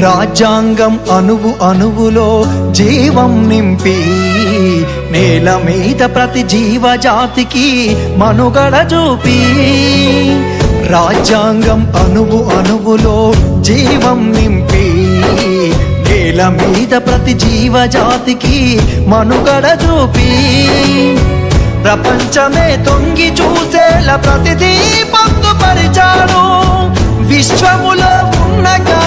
రాజ్యాంగం అణువు అణువులో జీవం నింపి నేల మీద ప్రతి జీవజాతికి మనుగడ చూపి. రాజ్యాంగం అణువు అణువులో జీవం నింపి నేల మీద ప్రతి జీవజాతికి మనుగడ చూపి. ప్రపంచమే తొంగి చూసేలా ప్రతిదీ పొందుపరిచాడు. విశ్వములో ఉన్న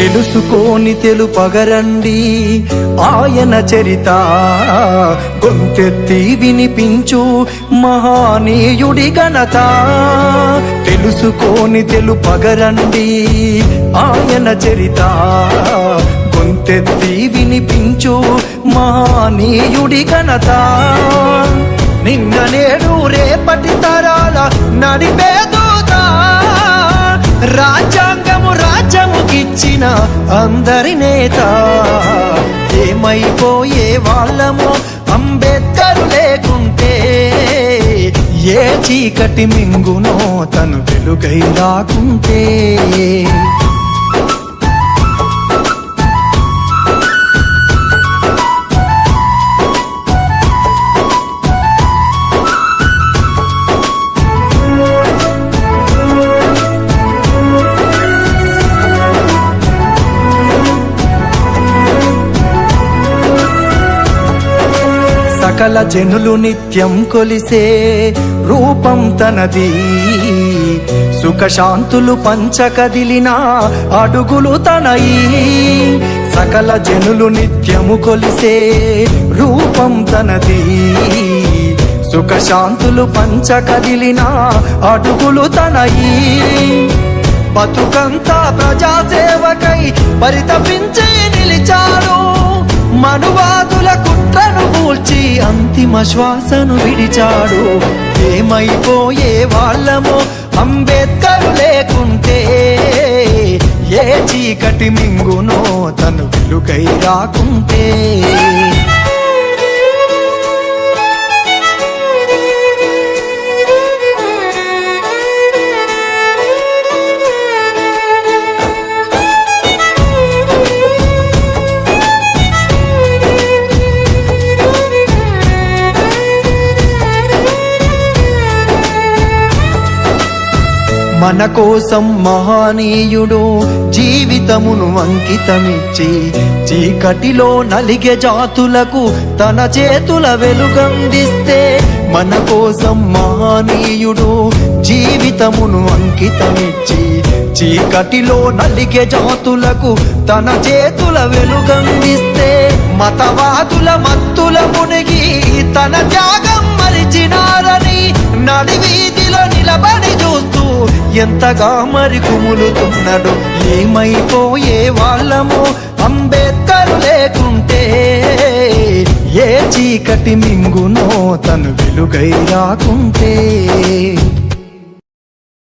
తెలుసుకోని తెలుపగరండి. ఆయన చరిత గొంతెత్తి వినిపించు మహానీయుడి ఘనత. తెలుసుకోని తెలుపగరండి. ఆయన చరిత గొంతెత్తి వినిపించు మహానీయుడి ఘనత. నిన్న నేడు రేపటి తరాల నడిపేదూతా రాజా రాజ్యముకిచ్చిన అందరి నేత. ఏమైపోయే వాళ్ళమో అంబేద్కర్ లేకుంటే ఏ చీకటి మింగునో తను వెలుగై రాకుంటే సకల జనులు నిత్యం కొలిసే రూపం తనది. సుఖశాంతులు పంచకదిలిన అడుగులు తనయి. సకల జనులు నిత్యము కొలిసే రూపం తనది. సుఖశాంతులు పంచకదిలిన అడుగులు తనయి. బతుకంతా ప్రజాసేవకై పరితపించి నిలిచాడు మనువాదులకు అంతిమ శ్వాసను విడిచాడు. ఏమైపోయే వాళ్ళమో అంబేద్కర్ లేకుంటే ఏ చీకటి మింగునో తను వెలుగై రాకుంటే. మన కోసం మహానీయుడు జీవితమును అంకితమిచ్చి చీకటిలో నలిగే జాతులకు తన చేతుల వెలుగందిస్తే మన కోసం మహానీయుడు జీవితమును అంకితమిచ్చి చీకటిలో నలిగే జాతులకు తన చేతుల వెలుగందిస్తే మతవాదుల మత్తుల మునిగి తన త్యాగం మరిచినారని నడివీధిలో నిలబడి ఎంతగా మరి కుములుతున్నాడు? ఏమైపోయే వాళ్ళము అంబేద్కర్ లేకుంటే ఏ చీకటి మింగునో తను వెలుగై రాకుంటే?